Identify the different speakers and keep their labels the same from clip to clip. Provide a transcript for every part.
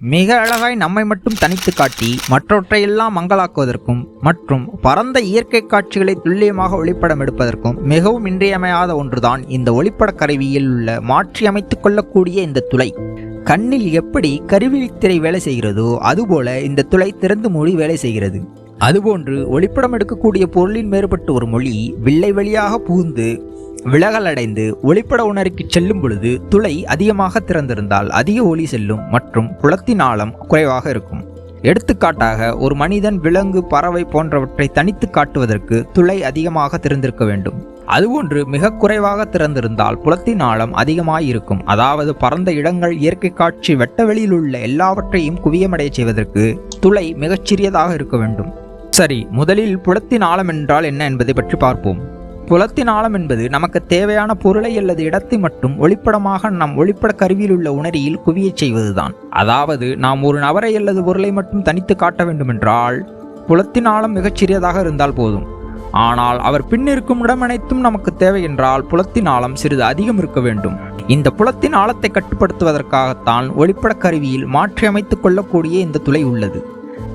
Speaker 1: மிக அழகாய் நம்மை மட்டும் தனித்து காட்டி மற்றவற்றையெல்லாம் மங்களாக்குவதற்கும் மற்றும் பரந்த இயற்கை காட்சிகளை துல்லியமாக ஒளிப்படம் எடுப்பதற்கும் மிகவும் இன்றியமையாத ஒன்றுதான் இந்த ஒளிப்பட கருவியில் உள்ள மாற்றி அமைத்துக் கொள்ளக்கூடிய இந்த துளை. கண்ணில் எப்படி கருவிழித்திரை வேலை செய்கிறதோ அதுபோல இந்த துளை திறந்து மூடி வேலை செய்கிறது. அதுபோன்று ஒளிப்படம் எடுக்கக்கூடிய பொருளின் மேற்பட்டு ஒரு மொழி வில்லை வழியாக புகுந்து விலகலடைந்து ஒளிப்பட உணரிக்கு செல்லும் பொழுது துளை அதிகமாக திறந்திருந்தால் அதிக ஒளி செல்லும் மற்றும் புலத்தின் ஆழம் குறைவாக இருக்கும். எடுத்துக்காட்டாக ஒரு மனிதன் விலங்கு பறவை போன்றவற்றை தனித்து காட்டுவதற்கு துளை அதிகமாக திறந்திருக்க வேண்டும். அதுபோன்று மிக குறைவாக திறந்திருந்தால் புலத்தின் ஆழம் அதிகமாயிருக்கும் அதாவது பரந்த இடங்கள் இயற்கை காட்சி வெட்டவெளியில் உள்ள எல்லாவற்றையும் குவியமடைய செய்வதற்கு துளை மிகச்சிறியதாக இருக்க வேண்டும். சரி முதலில் புலத்தின் ஆழம் என்றால் என்ன என்பதை பற்றி பார்ப்போம். புலத்தின் ஆழம் என்பது நமக்கு தேவையான பொருளை அல்லது இடத்தை மட்டும் ஒளிப்படமாக நம் ஒளிப்பட கருவியில் உள்ள உணரியில் குவியச் செய்வதுதான். அதாவது நாம் ஒரு நபரை அல்லது பொருளை மட்டும் தனித்து காட்ட வேண்டுமென்றால் புலத்தின் ஆழம் மிகச்சிறியதாக இருந்தால் போதும். ஆனால் அவர் பின்னிருக்கும் இடம் அனைத்தும் நமக்கு தேவை என்றால் புலத்தின் ஆழம் சிறிது அதிகம் இருக்க வேண்டும். இந்த புலத்தின் ஆழத்தை கட்டுப்படுத்துவதற்காகத்தான் ஒளிப்பட கருவியில் மாற்றி அமைத்துக் கொள்ளக்கூடிய இந்த துளை உள்ளது.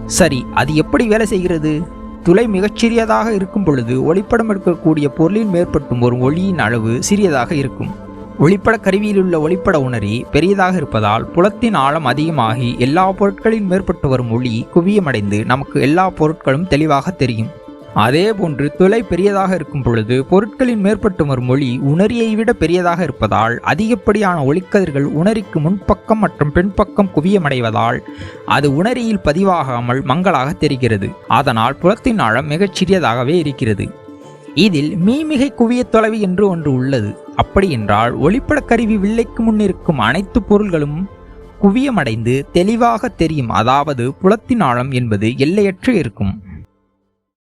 Speaker 1: சரி அது எப்படி வேலை செய்கிறது? துளை மிகச்சிறியதாக இருக்கும் பொழுது ஒளிப்படம் எடுக்கக்கூடிய பொருளின் மேற்பட்டும் ஒரு ஒளியின் அளவு சிறியதாக இருக்கும். ஒளிப்பட கருவியிலுள்ள ஒளிப்பட உணரி பெரியதாக இருப்பதால் புலத்தின் ஆழம் அதிகமாகி எல்லா பொருட்களின் மேற்பட்டு வரும் ஒளி குவியமடைந்து நமக்கு எல்லா பொருட்களும் தெளிவாக தெரியும். அதே போன்று துளை பெரியதாக இருக்கும் பொழுது பொருட்களின் மேற்பட்டு வரும் ஒளி உணரியை விட பெரியதாக இருப்பதால் அதிகப்படியான ஒளிக்கதிர்கள் உணரிக்கு முன்பக்கம் மற்றும் பின்பக்கம் குவியமடைவதால் அது உணரியில் பதிவாகாமல் மங்களாக தெரிகிறது. அதனால் புலத்தின் ஆழம் மிகச் சிறியதாகவே இருக்கிறது. இதில் மீமிகை குவிய தொலைவு என்று ஒன்று உள்ளது. அப்படியென்றால் ஒளிப்படக் கருவி வில்லைக்கு முன்னிருக்கும் அனைத்து பொருள்களும் குவியமடைந்து தெளிவாக தெரியும். அதாவது புலத்தின் ஆழம் என்பது எல்லையற்று இருக்கும்.